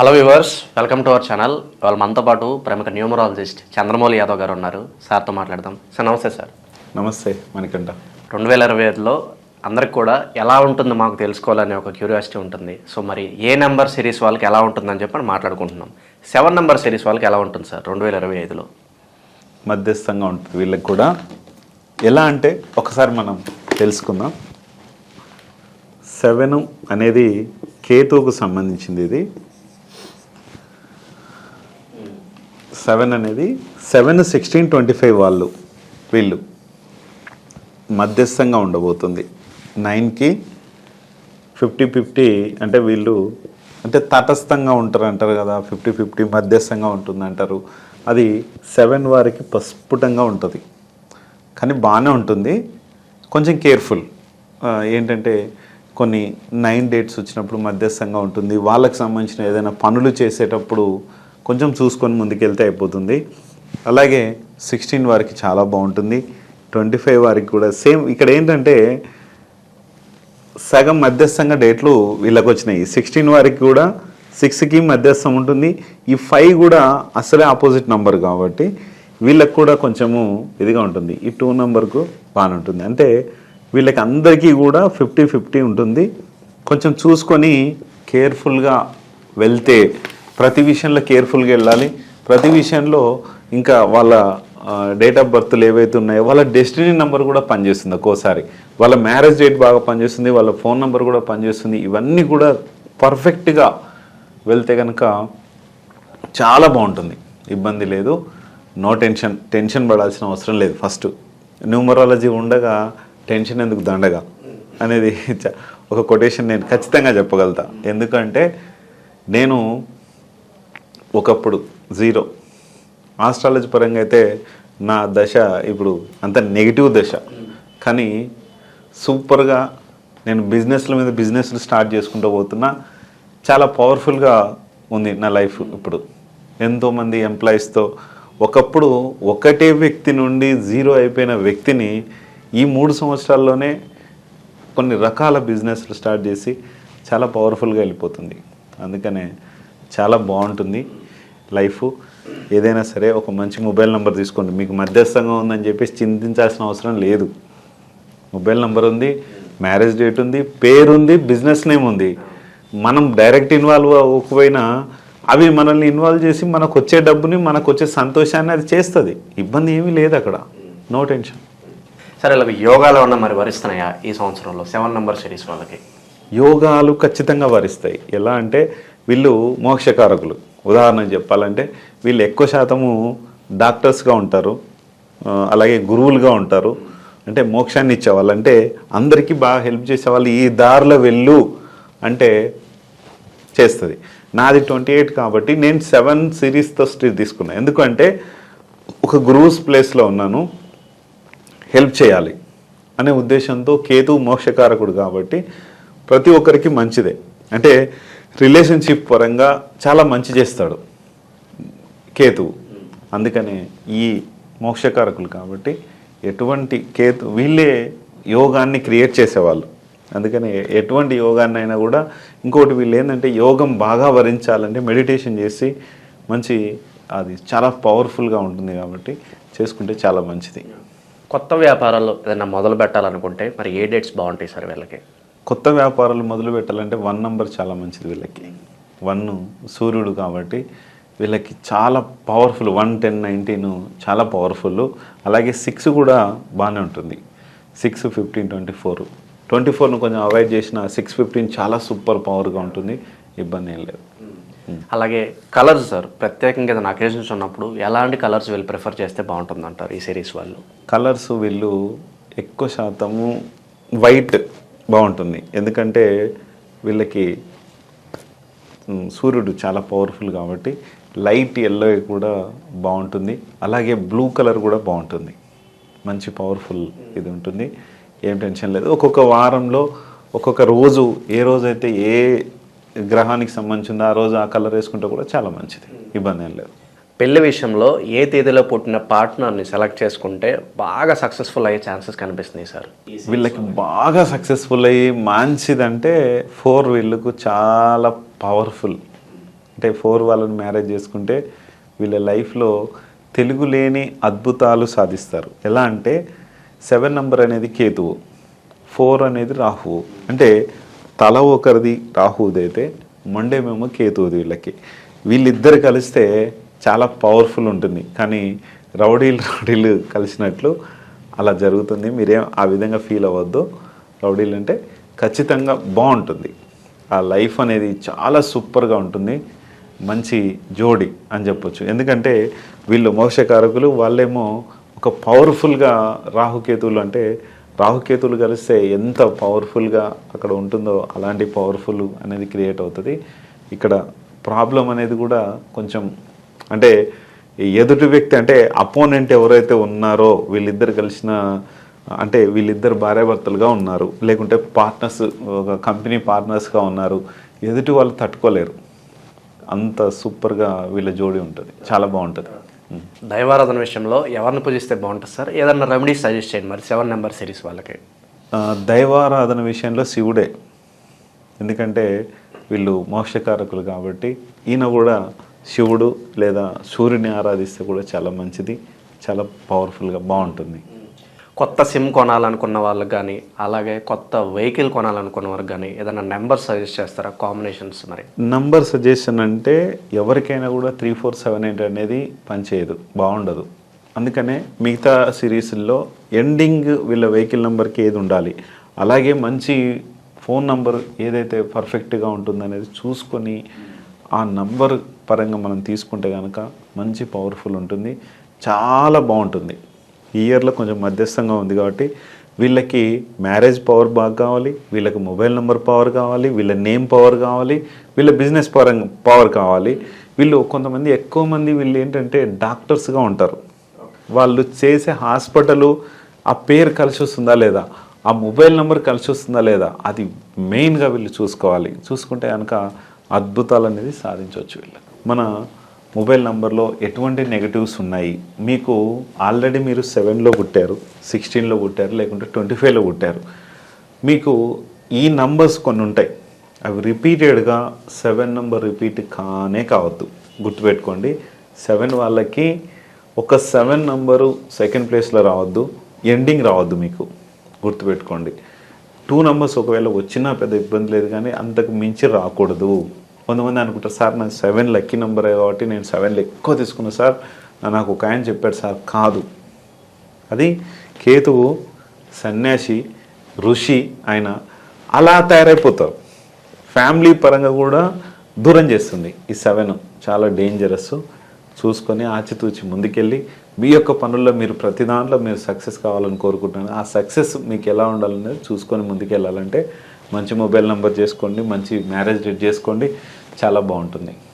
Hello viewers welcome to our channel వాళ్ళ మనతో పాటు ప్రముఖ న్యూమరాలజిస్ట్ చంద్రమౌళి యాదవ్ గారు ఉన్నారు. సార్తో మాట్లాడదాం. సార్ నమస్తే సార్. నమస్తే మణికంఠ. రెండు వేల ఇరవై ఐదులో అందరికి కూడా ఎలా ఉంటుందో మాకు తెలుసుకోవాలనే ఒక క్యూరియాసిటీ ఉంటుంది. సో మరి ఏ నెంబర్ సిరీస్ వాళ్ళకి ఎలా ఉంటుందని చెప్పి మనం మాట్లాడుకుంటున్నాం. సెవెన్ నెంబర్ సిరీస్ వాళ్ళకి ఎలా ఉంటుంది సార్ రెండు వేల ఇరవై ఐదులో? మధ్యస్థంగా ఉంటుంది వీళ్ళకి కూడా. ఎలా అంటే ఒకసారి మనం తెలుసుకుందాం. సెవెన్ అనేది కేతువుకు సంబంధించింది ఇది. సెవెన్ అనేది సెవెన్ సిక్స్టీన్ ట్వంటీ ఫైవ్ వాళ్ళు వీళ్ళు. మధ్యస్థంగా ఉండబోతుంది. నైన్కి ఫిఫ్టీ ఫిఫ్టీ అంటే వీళ్ళు అంటే తటస్థంగా ఉంటారు అంటారు కదా ఫిఫ్టీ ఫిఫ్టీ మధ్యస్థంగా ఉంటుంది అంటారు అది సెవెన్ వారికి పస్ఫుటంగా ఉంటుంది. కానీ బాగానే ఉంటుంది. కొంచెం కేర్ఫుల్. ఏంటంటే కొన్ని నైన్ డేట్స్ వచ్చినప్పుడు మధ్యస్థంగా ఉంటుంది. వాళ్ళకి సంబంధించిన ఏదైనా పనులు చేసేటప్పుడు కొంచెం చూసుకొని ముందుకెళ్తే అయిపోతుంది. అలాగే సిక్స్టీన్ వారికి చాలా బాగుంటుంది. ట్వంటీ ఫైవ్ వారికి కూడా సేమ్ ఇక్కడ ఏంటంటే సగం మధ్యస్థంగా డేట్లు వీళ్ళకి వచ్చినాయి సిక్స్టీన్ వారికి కూడా సిక్స్కి మధ్యస్థం ఉంటుంది. ఈ ఫైవ్ కూడా అసలే ఆపోజిట్ నంబర్ కాబట్టి వీళ్ళకి కూడా కొంచెము ఇదిగా ఉంటుంది. ఈ టూ నెంబర్కు బాగానే ఉంటుంది. అంటే వీళ్ళకి అందరికీ కూడా ఫిఫ్టీ ఫిఫ్టీ ఉంటుంది. కొంచెం చూసుకొని కేర్ఫుల్గా వెళ్తే ప్రతి విషయంలో కేర్ఫుల్గా వెళ్ళాలి. ప్రతి విషయంలో ఇంకా వాళ్ళ డేట్ ఆఫ్ బర్త్లు ఏవైతే ఉన్నాయో వాళ్ళ డెస్టినీ నెంబర్ కూడా పనిచేస్తుంది ఒక్కోసారి. వాళ్ళ మ్యారేజ్ డేట్ బాగా పనిచేస్తుంది వాళ్ళ ఫోన్ నెంబర్ కూడా పనిచేస్తుంది. ఇవన్నీ కూడా పర్ఫెక్ట్గా వెళ్తే కనుక చాలా బాగుంటుంది. ఇబ్బంది లేదు. నో టెన్షన్ టెన్షన్ పడాల్సిన అవసరం లేదు ఫస్ట్. న్యూమరాలజీ ఉండగా టెన్షన్ ఎందుకు దండగా? అనేది చ- ఒక కొటేషన్ నేను ఖచ్చితంగా చెప్పగలుగుతా. ఎందుకంటే నేను ఒకప్పుడు జీరో. ఆస్ట్రాలజీ పరంగా అయితే నా దశ ఇప్పుడు అంత నెగిటివ్ దశ. కానీ సూపర్గా నేను బిజినెస్ల మీద బిజినెస్లు స్టార్ట్ చేసుకుంటూ పోతున్నా. చాలా పవర్ఫుల్గా ఉంది నా లైఫ్ ఇప్పుడు. ఎంతోమంది ఎంప్లాయీస్తో ఒకప్పుడు ఒకటే వ్యక్తి నుండి జీరో అయిపోయిన వ్యక్తిని ఈ మూడు సంవత్సరాల్లోనే కొన్ని రకాల బిజినెస్లు స్టార్ట్ చేసి చాలా పవర్ఫుల్గా వెళ్ళిపోతుంది. అందుకనే చాలా బాగుంటుంది. లైఫ్. ఏదైనా సరే ఒక మంచి మొబైల్ నెంబర్ తీసుకోండి. మీకు మధ్యస్థంగా ఉందని చెప్పేసి చింతించాల్సిన అవసరం లేదు. మొబైల్ నెంబర్ ఉంది మ్యారేజ్ డేట్ ఉంది పేరు ఉంది బిజినెస్ నేమ్ ఉంది. మనం డైరెక్ట్ ఇన్వాల్వ్ అవ్వకపోయినా అవి మనల్ని ఇన్వాల్వ్ చేసి మనకు వచ్చే డబ్బుని మనకు వచ్చే సంతోషాన్ని అది చేస్తుంది. ఇబ్బంది ఏమీ లేదు అక్కడ. No tension. సరే ఇలా యోగాలో ఉన్న మరి వరిస్తున్నాయా ఈ సంవత్సరంలో? సెవెన్ నెంబర్ సిరీస్ వాళ్ళకి. యోగాలు ఖచ్చితంగా వరిస్తాయి. ఎలా అంటే వీళ్ళు మోక్షకారకులు. ఉదాహరణ చెప్పాలంటే వీళ్ళు ఎక్కువ శాతము డాక్టర్స్గా ఉంటారు అలాగే గురువులుగా ఉంటారు. అంటే మోక్షాన్ని ఇచ్చేవాళ్ళు. అంటే అందరికీ బాగా హెల్ప్ చేసేవాళ్ళు ఈ దారిలో వెళ్ళు అంటే చేస్తుంది. నాది ట్వంటీ ఎయిట్ కాబట్టి నేను సెవెన్ సిరీస్తో స్ట్రీట్ తీసుకున్నాను ఎందుకంటే ఒక గురువుస్ ప్లేస్లో ఉన్నాను. హెల్ప్ చేయాలి అనే ఉద్దేశంతో కేతు మోక్షకారకుడు కాబట్టి ప్రతి ఒక్కరికి మంచిదే. అంటే రిలేషన్షిప్ పరంగా చాలా మంచి చేస్తాడు కేతు. అందుకనే ఈ మోక్షకారకులు కాబట్టి ఎటువంటి కేతు వీళ్ళే యోగాన్ని క్రియేట్ చేసేవాళ్ళు. అందుకని ఎటువంటి యోగాన్ని అయినా కూడా ఇంకోటి వీళ్ళు ఏంటంటే యోగం బాగా వరించాలంటే మెడిటేషన్ చేసి మంచి అది చాలా పవర్ఫుల్గా ఉంటుంది కాబట్టి చేసుకుంటే చాలా మంచిది. కొత్త వ్యాపారాలు ఏదైనా మొదలు పెట్టాలనుకుంటే మరి ఏ డేట్స్ బాగుంటాయి సార్ వీళ్ళకి? కొత్త వ్యాపారాలు మొదలు పెట్టాలంటే వన్ నంబర్ చాలా మంచిది వీళ్ళకి. వన్ సూర్యుడు కాబట్టి వీళ్ళకి చాలా పవర్ఫుల్ వన్ టెన్ నైన్టీన్ చాలా పవర్ఫుల్ అలాగే సిక్స్ కూడా బాగానే ఉంటుంది. Six fifteen twenty four. Twenty ఫోర్ను కొంచెం అవాయిడ్ చేసిన సిక్స్ ఫిఫ్టీన్ చాలా సూపర్ పవర్గా ఉంటుంది. ఇబ్బంది ఏం లేదు. అలాగే కలర్స్ సార్ ప్రత్యేకంగా ఏదైనా అకేషన్స్ ఉన్నప్పుడు ఎలాంటి కలర్స్ వీళ్ళు ప్రిఫర్ చేస్తే బాగుంటుంది అంటారు ఈ సిరీస్ వాళ్ళు? కలర్స్ వీళ్ళు ఎక్కువ శాతము వైట్ బాగుంటుంది. ఎందుకంటే వీళ్ళకి సూర్యుడు చాలా పవర్ఫుల్ కాబట్టి లైట్ ఎల్లో కూడా బాగుంటుంది. అలాగే బ్లూ కలర్ కూడా బాగుంటుంది. మంచి పవర్ఫుల్ ఇది ఉంటుంది. ఏం టెన్షన్ లేదు. ఒక్కొక్క వారంలో ఒక్కొక్క రోజు ఏ రోజైతే ఏ గ్రహానికి సంబంధించిందో ఆ రోజు ఆ కలర్ వేసుకుంటే కూడా చాలా మంచిది. ఇబ్బంది ఏం లేదు. పెళ్ళి విషయంలో ఏ తేదీలో పుట్టిన పార్ట్నర్ని సెలెక్ట్ చేసుకుంటే బాగా సక్సెస్ఫుల్ అయ్యే ఛాన్సెస్ కనిపిస్తున్నాయి సార్. వీళ్ళకి బాగా సక్సెస్ఫుల్ అయ్యి మంచిదంటే ఫోర్ వీళ్ళకు చాలా పవర్ఫుల్. అంటే ఫోర్ వాళ్ళని మ్యారేజ్ చేసుకుంటే వీళ్ళ లైఫ్లో తెలుగు లేని అద్భుతాలు సాధిస్తారు. ఎలా అంటే సెవెన్ నంబర్ అనేది కేతువు ఫోర్ అనేది రాహువు. అంటే తల ఒకరిది రాహువుది అయితే మండేమేమో కేతువుది వీళ్ళకి. వీళ్ళిద్దరు కలిస్తే చాలా పవర్ఫుల్ ఉంటుంది. కానీ రౌడీలు రౌడీలు కలిసినట్లు అలా జరుగుతుంది. మీరేం ఆ విధంగా ఫీల్ అవ్వద్దు. రౌడీలు అంటే ఖచ్చితంగా బాగుంటుంది. ఆ లైఫ్ అనేది చాలా సూపర్గా ఉంటుంది. మంచి జోడి అని చెప్పొచ్చు. ఎందుకంటే వీళ్ళు మోక్షకారకులు వాళ్ళేమో ఒక పవర్ఫుల్గా రాహుకేతువులు అంటే రాహుకేతువులు కలిస్తే ఎంత పవర్ఫుల్గా అక్కడ ఉంటుందో అలాంటి పవర్ఫుల్ అనేది క్రియేట్ అవుతుంది. ఇక్కడ ప్రాబ్లం అనేది కూడా కొంచెం అంటే ఎదుటి వ్యక్తి అంటే అపోనెంట్ ఎవరైతే ఉన్నారో వీళ్ళిద్దరు కలిసిన అంటే వీళ్ళిద్దరు భార్యాభర్తలుగా ఉన్నారు. లేకుంటే పార్ట్నర్స్ ఒక కంపెనీ పార్ట్నర్స్గా ఉన్నారు. ఎదుటి వాళ్ళు తట్టుకోలేరు. అంత సూపర్గా వీళ్ళ జోడి ఉంటుంది. చాలా బాగుంటుంది. దైవారాధన విషయంలో ఎవరిని పూజిస్తే బాగుంటుంది సార్? ఏదన్నా రెమెడీ సజెస్ట్ చేయండి మరి. సెవెన్ నెంబర్ సిరీస్ వాళ్ళకి. దైవారాధన విషయంలో శివుడే. ఎందుకంటే వీళ్ళు మోక్షకారకులు కాబట్టి ఈయన కూడా శివుడు లేదా సూర్యుని ఆరాధిస్తే కూడా చాలా మంచిది చాలా పవర్ఫుల్గా బాగుంటుంది. కొత్త సిమ్ కొనాలనుకున్న వాళ్ళకి కానీ అలాగే కొత్త వెహికల్ కొనాలనుకున్న వాళ్ళకి కానీ ఏదైనా నెంబర్ సజెస్ట్ చేస్తారా? కాంబినేషన్స్ మరి. నంబర్ సజెషన్ అంటే ఎవరికైనా కూడా త్రీ ఫోర్ సెవెన్ ఎయిట్ అనేది పనిచేయదు బాగుండదు. అందుకనే మిగతా సిరీస్ల్లో ఎండింగ్ వీళ్ళ వెహికల్ నెంబర్కి ఏది ఉండాలి? అలాగే మంచి ఫోన్ నంబర్ ఏదైతే పర్ఫెక్ట్గా ఉంటుందనేది చూసుకొని ఆ నంబర్ పరంగా మనం తీసుకుంటే కనుక మంచి పవర్ఫుల్ ఉంటుంది. చాలా బాగుంటుంది. ఈ ఇయర్లో కొంచెం మధ్యస్థంగా ఉంది కాబట్టి వీళ్ళకి మ్యారేజ్ పవర్ బాగా కావాలి వీళ్ళకి మొబైల్ నెంబర్ పవర్ కావాలి వీళ్ళ నేమ్ పవర్ కావాలి వీళ్ళ బిజినెస్ పరంగా పవర్ కావాలి. వీళ్ళు కొంతమంది ఎక్కువ మంది వీళ్ళు ఏంటంటే డాక్టర్స్గా ఉంటారు. వాళ్ళు చేసే హాస్పిటలు ఆ పేరు కలిసి వస్తుందా లేదా? ఆ మొబైల్ నెంబర్ కలిసి వస్తుందా లేదా? అది మెయిన్గా వీళ్ళు చూసుకోవాలి. చూసుకుంటే కనుక అద్భుతాలు అనేది సాధించవచ్చు వీళ్ళు మన మొబైల్ నంబర్లో ఎటువంటి నెగటివ్స్ ఉన్నాయి? మీకు ఆల్రెడీ మీరు సెవెన్లో పుట్టారు సిక్స్టీన్లో పుట్టారు లేకుంటే ట్వంటీ ఫైవ్లో పుట్టారు. మీకు ఈ నంబర్స్ కొన్ని ఉంటాయి. అవి రిపీటెడ్గా సెవెన్ నెంబర్ రిపీట్ కానే కావద్దు. గుర్తుపెట్టుకోండి సెవెన్ వాళ్ళకి ఒక సెవెన్ నంబరు సెకండ్ ప్లేస్లో రావద్దు ఎండింగ్ రావద్దు మీకు. గుర్తుపెట్టుకోండి. టూ నెంబర్స్ ఒకవేళ వచ్చినా పెద్ద ఇబ్బంది లేదు కానీ అంతకు మించి రాకూడదు. కొంతమంది అనుకుంటారు సార్ నాకు సెవెన్ లక్కీ నెంబర్ కాబట్టి నేను సెవెన్లో ఎక్కువ తీసుకున్నా సార్. నాకు ఒక ఆయన చెప్పాడు సార్ కాదు. అది కేతువు సన్యాసి ఋషి ఆయన అలా తయారైపోతారు. ఫ్యామిలీ పరంగా కూడా దూరం చేస్తుంది ఈ సెవెన్ చాలా డేంజరస్ చూసుకొని ఆచితూచి ముందుకెళ్ళి మీ యొక్క పనుల్లో మీరు ప్రతి దాంట్లో మీరు సక్సెస్ కావాలని కోరుకుంటున్నాను. ఆ సక్సెస్ మీకు ఎలా ఉండాలనేది చూసుకొని ముందుకెళ్ళాలంటే మంచి మొబైల్ నెంబర్ చేసుకోండి మంచి మ్యారేజ్ డేట్ చేసుకోండి చాలా బాగుంటుంది.